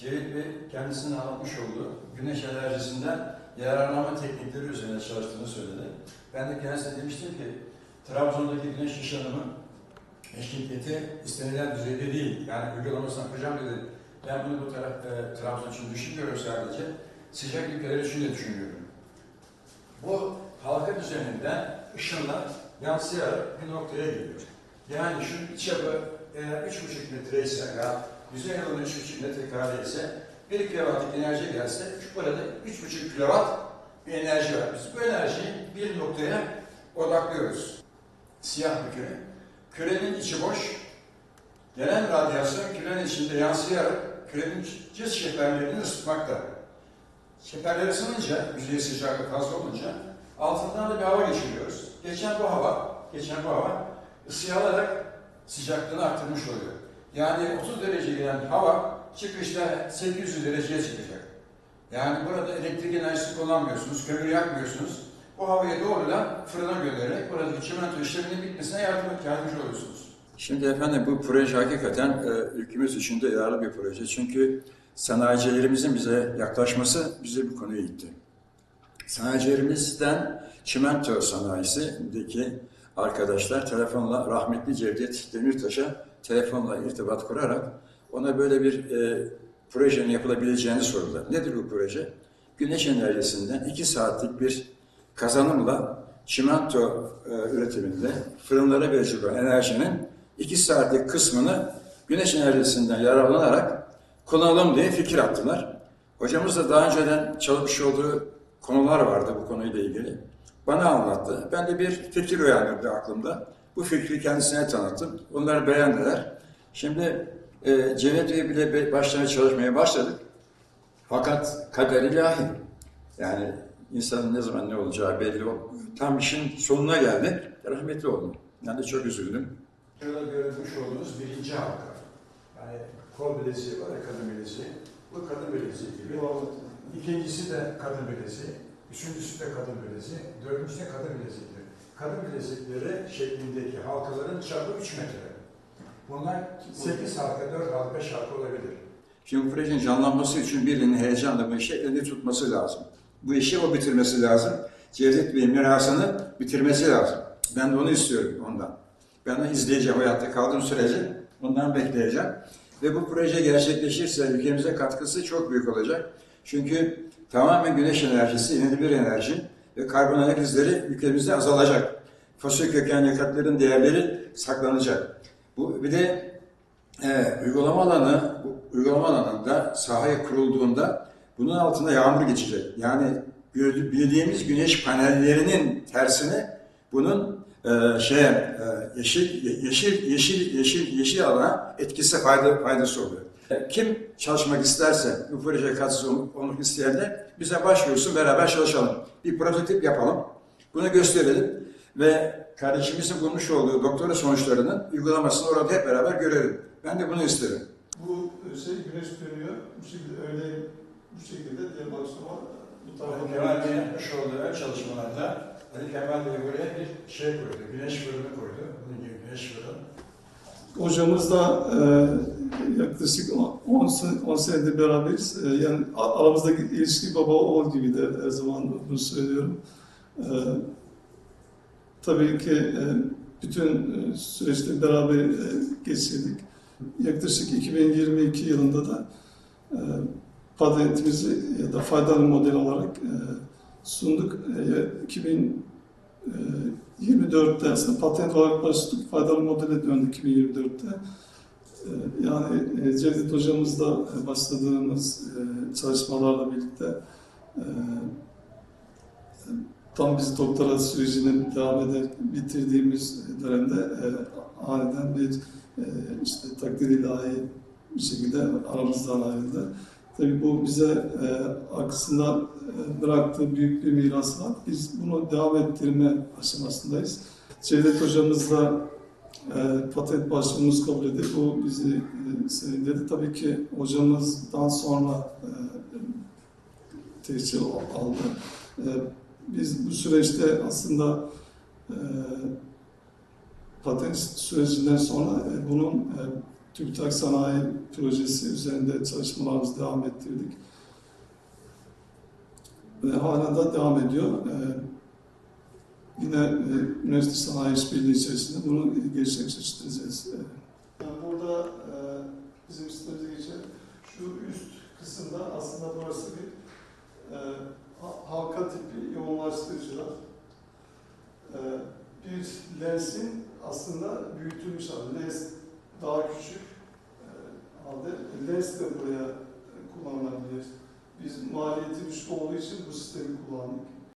Cevdet Bey kendisinin anlatmış olduğu güneş enerjisinden yararlanma teknikleri üzerine çalıştığını söyledi. Ben de kendisine demiştim ki Trabzon'daki güneş ışınımı şiddeti istenilen düzeyde değil. Yani uygulamasını yapacağım dedi. Ben bunu bu taraf e, Trabzon için düşünmüyorum sadece. Sıcak ülkeler için de düşünüyorum. Bu halka düzeninden ışınlar yansıyarak bir noktaya geliyor. Yani şu çapı eğer 3,5 metre ise yüzey alanı 3,5 metre kare ise 1 kilowattlık enerji gelse burada 3,5 kilowatt bir enerji var. Biz bu enerjiyi bir noktaya odaklıyoruz. Siyah bir küre. Kürenin içi boş. Gelen radyasyon kürenin içinde yansıyarak kürenin ciz şekerlerini ısıtmakta. Şekerler ısınınca, yüzey sıcaklığı fazla olunca altından da bir hava geçiriyoruz. Geçen bu hava, geçen bu hava ısıyı alarak sıcaklığını arttırmış oluyor. Yani 30 derece gelen hava çıkışta 800 dereceye çıkacak. Yani burada elektrik enerjisi kullanmıyorsunuz, kömür yakmıyorsunuz. Bu havayı doğrudan fırına göndererek buradaki çimento işleminin bitmesine yardım, yardımcı oluyorsunuz. Şimdi efendim bu proje hakikaten e, ülkemiz için de yararlı bir proje. Çünkü sanayicilerimizin bize yaklaşması bize bu konuya itti. Sanayicilerimizden çimento sanayisindeki arkadaşlar telefonla rahmetli Cevdet Demirtaş'a telefonla irtibat kurarak ona böyle bir e, projenin yapılabileceğini sordular. Nedir bu proje? Güneş enerjisinden 2 saatlik bir kazanımla çimento e, üretiminde fırınlara olan enerjinin 2 saatlik kısmını güneş enerjisinden yararlanarak kullanalım diye fikir attılar. Hocamız da daha önceden çalışmış olduğu konular vardı bu konuyla ilgili. Bana anlattı. Ben de bir fikir uyandırdı aklımda. Bu fikri kendisine tanıttım. Onları beğendiler. Şimdi e, Bey bile başlamaya çalışmaya başladık. Fakat kader ilahi. Yani insanın ne zaman ne olacağı belli olmuyor. Tam işin sonuna geldik. Rahmetli oldum. De çok üzüldüm. Şurada görmüş olduğunuz birinci halka. Yani kol bileziği var ya kadın bileziği. Bu kadın bileziği gibi. İkincisi de kadın bileziği. Üçüncüsü de kadın bileziği. Dördüncüsü de kadın bilezikleri. Kadın bilezikleri şeklindeki halkaların çapı 3 metre. Bunlar 8 halka, 4 halka, 5 halka olabilir. Şimdi projenin canlanması için birinin heyecanla bu işi elinde tutması lazım. Bu işi o bitirmesi lazım. Cevdet Bey'in mirasını bitirmesi lazım. Ben de onu istiyorum ondan. Ben de izleyeceğim hayatta kaldığım sürece. Ondan bekleyeceğim. Ve bu proje gerçekleşirse ülkemize katkısı çok büyük olacak. Çünkü tamamen güneş enerjisi, yenilenebilir enerji ve karbon ayak izleri ülkemizde azalacak. Fosil kökenli yakıtların değerleri saklanacak. Bu bir de e, uygulama alanı, bu uygulama alanında sahaya kurulduğunda bunun altında yağmur geçecek. Yani bildiğimiz güneş panellerinin tersine bunun e, şey e, yeşil yeşil yeşil yeşil yeşil alana etkisi fayda faydası oluyor. E, Kim çalışmak isterse bu projeye katkısı ol- olmak isteyen de bize başvursun beraber çalışalım. Bir prototip yapalım. Bunu gösterelim ve kardeşimizin bulmuş olduğu doktora sonuçlarının uygulamasını orada hep beraber görelim. Ben de bunu isterim. Bu şey güneş dönüyor. Bu şekilde öyle bu şekilde diğer akşama bu tarafa Kemal Bey yapmış olduğu çalışmalarda Ali Kemal Bey buraya bir şey koydu, güneş fırını koydu. Bunun gibi güneş fırını. Hocamız da e, yaklaşık 10 sene, 10 senedir beraberiz. E, yani aramızdaki ilişki baba oğul gibi de her zaman bunu söylüyorum. E, tabii ki e, bütün e, süreçte beraber e, geçirdik. Yaklaşık 2022 yılında da e, patentimizi ya da faydalı model olarak e, sunduk. E, 2024'te aslında patent olarak başladık, faydalı modele döndük 2024'te. E, Yani e, Cevdet hocamızla başladığımız e, çalışmalarla birlikte e, tam biz doktora sürecinin devam eder bitirdiğimiz dönemde aniden bir işte takdir ilahi bir şekilde aramızdan ayrıldı. Tabii bu bize e, arkasından e, bıraktığı büyük bir miras var. Biz bunu devam ettirme aşamasındayız. Cevdet hocamızla e, patent başvurumuz kabul edildi. Bu bizi e, sevindirdi. Tabii ki hocamızdan sonra e, tescil aldı. E, biz bu süreçte aslında e, patent sürecinden sonra e, bunun e, TÜBİTAK Sanayi Projesi üzerinde çalışmalarımızı devam ettirdik. Ve hala da devam ediyor. Ee, yine e, üniversite sanayi işbirliği içerisinde bunu gerçekleştireceğiz. Ee, yani burada e, bizim sitemize geçen şu üst kısımda aslında burası bir e, ha- halka tipi yoğunlaştırıcılar. E, bir lensin aslında büyütülmüş hali. Lens daha küçük e, halde lens de buraya kullanılabilir. Biz maliyeti düşük olduğu için bu sistemi kullandık.